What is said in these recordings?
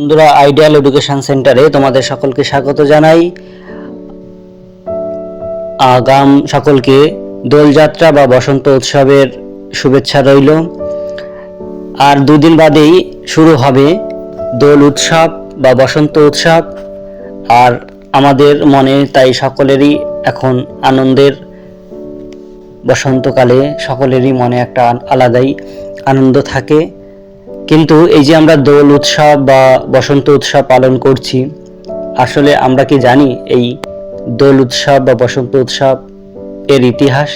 বন্ধুরা ideal education সেন্টারে তোমাদের সকলকে স্বাগত জানাই। আগাম সকলকে দোলযাত্রা বা বসন্ত উৎসবের শুভেচ্ছা রইল। আর দুদিন বাদেই শুরু হবে দোল উৎসব বা বসন্ত উৎসব। আর আমাদের মনে তাই সকলেরই এখন আনন্দের বসন্তকালে সকলেরই মনে একটা আলাদাই আনন্দ থাকে। কিন্তু এই যে আমরা দোল উৎসব বা বসন্ত উৎসব পালন করছি, আসলে আমরা কি জানি এই দোল উৎসব বা বসন্ত উৎসব এর ইতিহাস?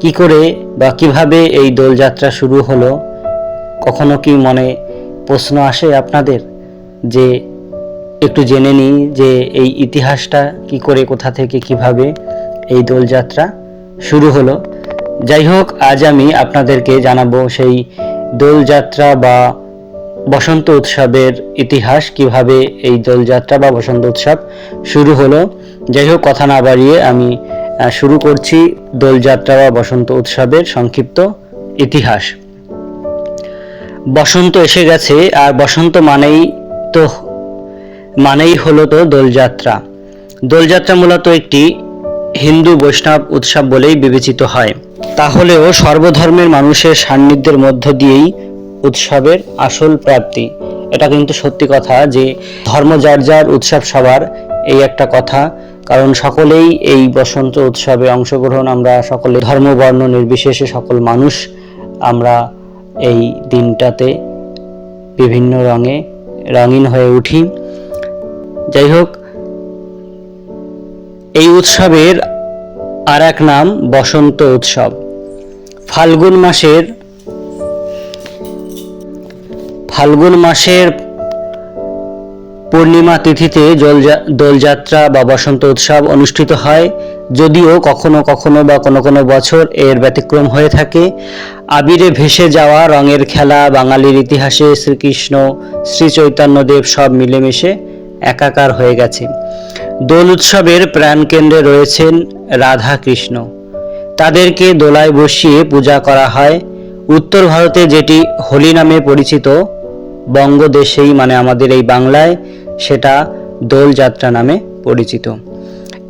কি করে বা কীভাবে এই দোলযাত্রা শুরু হলো? কখনো কি মনে প্রশ্ন আসে আপনাদের? যে একটু জেনে নিই যে এই ইতিহাসটা কি করে, কোথা থেকে, কীভাবে এই দোলযাত্রা শুরু হলো। যাই হোক, আজ আমি আপনাদেরকে জানাব সেই দোলযাত্রা বা বসন্ত উৎসবের ইতিহাস কীভাবে এই দোলযাত্রা বা বসন্ত উৎসব শুরু হলো, যাই হোক, কথা না বাড়িয়ে আমি শুরু করছি দোলযাত্রা বা বসন্ত উৎসবের সংক্ষিপ্ত ইতিহাস। বসন্ত এসে গেছে, আর বসন্ত মানেই তো, মানেই হলো তো দোলযাত্রা। দোলযাত্রা মূলত একটি হিন্দু বৈষ্ণব উৎসব বলেই বিবেচিত হয়। তাহলেও সর্বধর্মের মানুষের সান্নিধ্যের মধ্য দিয়েই উৎসবের আসল প্রাপ্তি। এটা কিন্তু সত্যি কথা যে ধর্ম যার যার উৎসব সবার এই একটা কথা। কারণ সকলেই এই বসন্ত উৎসবে অংশগ্রহণ, আমরা সকলে ধর্ম, বর্ণ নির্বিশেষে সকল মানুষ আমরা এই দিনটাতে বিভিন্ন রঙে রঙিন হয়ে উঠি। যাই হোক, এই উৎসবের আর এক নাম বসন্ত উৎসব। ফাল্গুন মাসের ফাল্গুন মাসের পূর্ণিমা তিথিতে দোলযাত্রা বা বসন্ত উৎসব অনুষ্ঠিত হয়, যদিও কখনো কখনো বা কোনো কোনো বছর এর ব্যতিক্রম হয়ে থাকে। আবিরে ভেসে যাওয়া রঙের খেলা, বাঙালির ইতিহাসে শ্রীকৃষ্ণ, শ্রী চৈতন্যদেব সব মিলেমিশে একাকার হয়ে গেছে। দোল উৎসবের প্রাণকেন্দ্রে রয়েছেন রাধা কৃষ্ণ তাদেরকে দোলায় বসিয়ে পূজা করা হয়। উত্তর ভারতে যেটি হোলি নামে পরিচিত, বঙ্গদেশেই মানে আমাদের এই বাংলায় সেটা দোলযাত্রা নামে পরিচিত।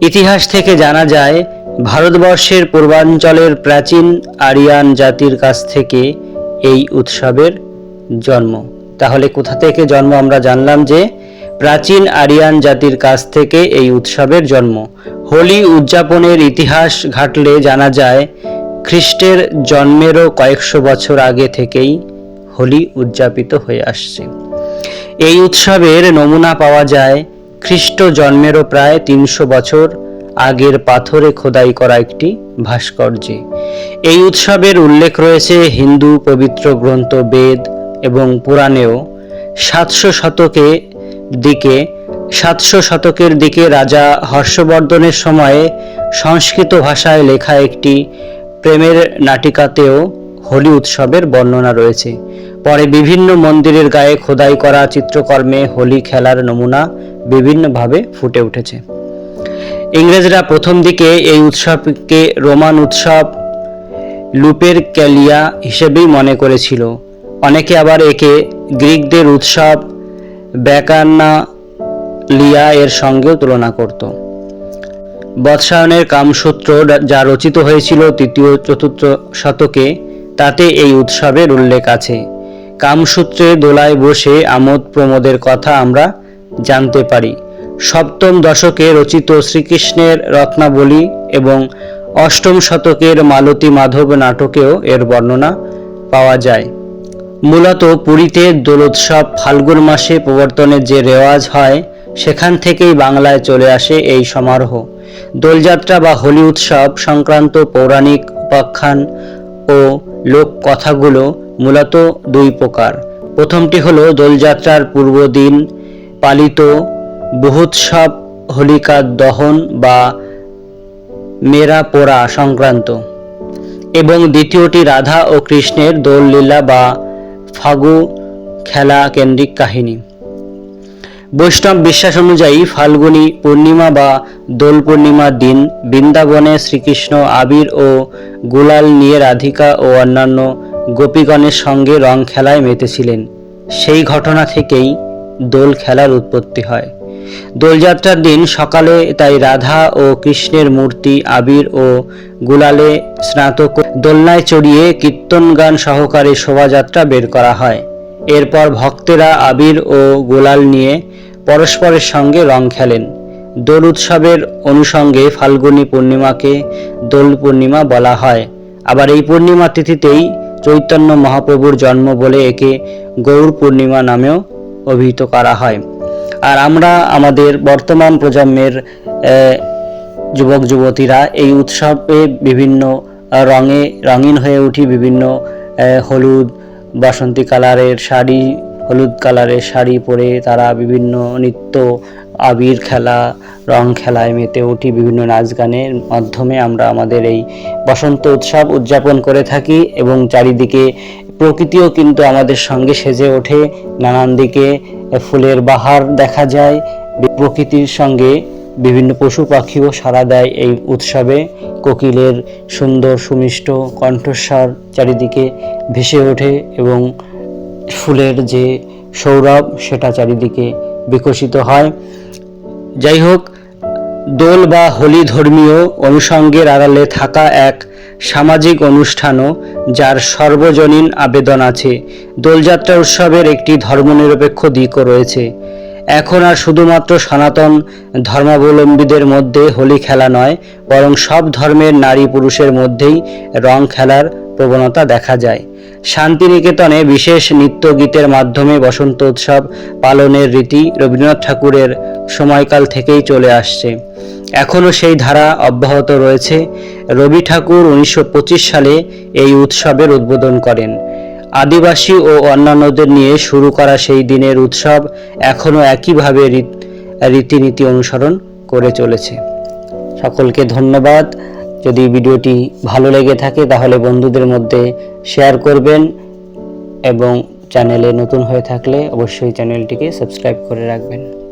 ইতিহাস থেকে জানা যায়, ভারতবর্ষের পূর্বাঞ্চলের প্রাচীন আরিয়ান জাতির কাছ থেকে এই উৎসবের জন্ম। তাহলে কোথা থেকে জন্ম আমরা জানলাম যে প্রাচীন আরিয়ান জাতির কাছ থেকে এই উৎসবের জন্ম। হোলি উদযাপনের ইতিহাস ঘাটলে জানা যায়, খ্রিস্টের জন্মেরও কয়েকশো বছর আগে থেকেই হোলি উদযাপিত হয়ে আসছে। এই উৎসবের নমুনা পাওয়া যায়, খ্রিস্ট জন্মেরও প্রায় তিনশো বছর আগের পাথরে খোদাই করা একটি ভাস্কর্যে। এই উৎসবের উল্লেখ রয়েছে হিন্দু পবিত্র গ্রন্থ বেদ এবং পুরাণেও। সাতশো শতকে দিকে, সাতশো শতকের দিকে রাজা হর্ষবর্ধনের সময়ে সংস্কৃত ভাষায় লেখা একটি প্রেমের নাটিকাতেও হোলি উৎসবের বর্ণনা রয়েছে। পরে বিভিন্ন মন্দিরের গায়ে খোদাই করা চিত্রকর্মে হোলি খেলার নমুনা বিভিন্নভাবে ফুটে উঠেছে। ইংরেজরা প্রথম দিকে এই উৎসবকে রোমান উৎসব লুপের ক্যালিয়া হিসেবেই মনে করেছিল। অনেকে আবার একে গ্রিকদের উৎসব ব্যাকান্না লিয়া এর সঙ্গেও তুলনা করত। বৎসায়নের কামসূত্র যা রচিত হয়েছিল তৃতীয়, চতুর্থ শতকে, তাতে এই উৎসবের উল্লেখ আছে। কামসূত্রে দোলায় বসে আমোদ প্রমোদের কথা আমরা জানতে পারি। সপ্তম দশকে রচিত শ্রীকৃষ্ণের রত্নাবলী এবং অষ্টম শতকের মালতী মাধব নাটকেও এর বর্ণনা পাওয়া যায়। মূলত পুরীতে দোলোৎসব, ফাল্গুন মাসে প্রবর্তনের যে রেওয়াজ হয়, সেখান থেকেই বাংলায় চলে আসে এই সমারোহ। দোলযাত্রা বা হোলি উৎসব, সংক্রান্ত পৌরাণিক উপাখ্যান ও লোককথাগুলো মূলত দুই প্রকার। প্রথমটি হলো দোলযাত্রার পূর্বদিন পালিত বহুৎসব হোলিকা দহন বা মেরা পোড়া সংক্রান্ত। এবং দ্বিতীয়টি রাধা ও কৃষ্ণের দোল লীলা বা ফাগু খেলা কেন্দ্রিক কাহিনী। বৈষ্ণব বিশ্বাস অনুযায়ী ফাল্গুনি পূর্ণিমা বা দোল পূর্ণিমার দিন বৃন্দাবনে শ্রীকৃষ্ণ আবির ও গুলাল নিয়ে রাধিকা ও অন্যান্য গোপীগণের সঙ্গে রং খেলায় মেতেছিলেন। সেই ঘটনা থেকেই দোল খেলার উৎপত্তি হয়। দোলযাত্রার দিন সকালে তাই রাধা ও কৃষ্ণের মূর্তি আবির ও গুলালে স্নাত দোলনায় চড়িয়ে কীর্তন গান সহকারে শোভাযাত্রা বের করা হয়। এরপর ভক্তেরা আবির ও গোলাল নিয়ে পরস্পরের সঙ্গে রং খেলেন। দোল উৎসবের অনুষঙ্গে ফাল্গুনী পূর্ণিমাকে দোল পূর্ণিমা বলা হয়। আবার এই পূর্ণিমা তিথিতেই চৈতন্য মহাপ্রভুর জন্ম বলে একে গৌর পূর্ণিমা নামেও অভিহিত করা হয়। আর আমরা আমাদের বর্তমান প্রজন্মের যুবক, যুবতীরা এই উৎসবে বিভিন্ন রঙে রঙিন হয়ে উঠি বিভিন্ন হলুদ বাসন্তী কালারের শাড়ি, হলুদ কালারের শাড়ি পরে তারা বিভিন্ন নৃত্য, আবির খেলা, রং খেলায় মেতে উঠি বিভিন্ন নাচ গানের মাধ্যমে আমরা আমাদের এই বসন্ত উৎসব উদযাপন করে থাকি এবং চারিদিকে প্রকৃতিও কিন্তু আমাদের সঙ্গে সেজে ওঠে, নানান দিকে ফুলের বাহার দেখা যায়। প্রকৃতির সঙ্গে বিভিন্ন পশু পাখিও সাড়া দেয় এই উৎসবে। কোকিলের সুন্দর সুমিষ্ট কণ্ঠস্বর চারিদিকে ভেসে ওঠে এবং ফুলের যে সৌরভ, সেটা চারিদিকে বিকশিত হয়। যাই হোক, দোল বা হোলি ধর্মীয় অনুষঙ্গের আড়ালে থাকা এক সামাজিক অনুষ্ঠানও যার সর্বজনীন আবেদন আছে। দোলযাত্রা উৎসবের একটি ধর্মনিরপেক্ষ দিকও রয়েছে। এখন আর শুধুমাত্র সনাতন ধর্মাবলম্বীদের মধ্যে হোলি খেলা নয়, বরং সব ধর্মের নারী পুরুষের মধ্যেই রং খেলার প্রবণতা দেখা যায়। শান্তিনিকেতনে বিশেষ নৃত্য গীতের মাধ্যমে বসন্ত উৎসব পালনের রীতি রবীন্দ্রনাথ ঠাকুরের সময়কাল থেকেই চলে আসছে। এখনও সেই ধারা অব্যাহত রয়েছে। রবি ঠাকুর উনিশশো পঁচিশ সালে এই উৎসবের উদ্বোধন করেন। আদিবাসী ও অন্যান্যদের নিয়ে শুরু করা সেই দিনের উৎসব এখনও একইভাবে রীত- রীতিনীতি অনুসরণ করে চলেছে। সকলকে ধন্যবাদ। যদি ভিডিওটি ভালো লেগে থাকে তাহলে বন্ধুদের মধ্যে শেয়ার করবেন এবং চ্যানেলে নতুন হয়ে থাকলে অবশ্যই চ্যানেলটিকে সাবস্ক্রাইব করে রাখবেন।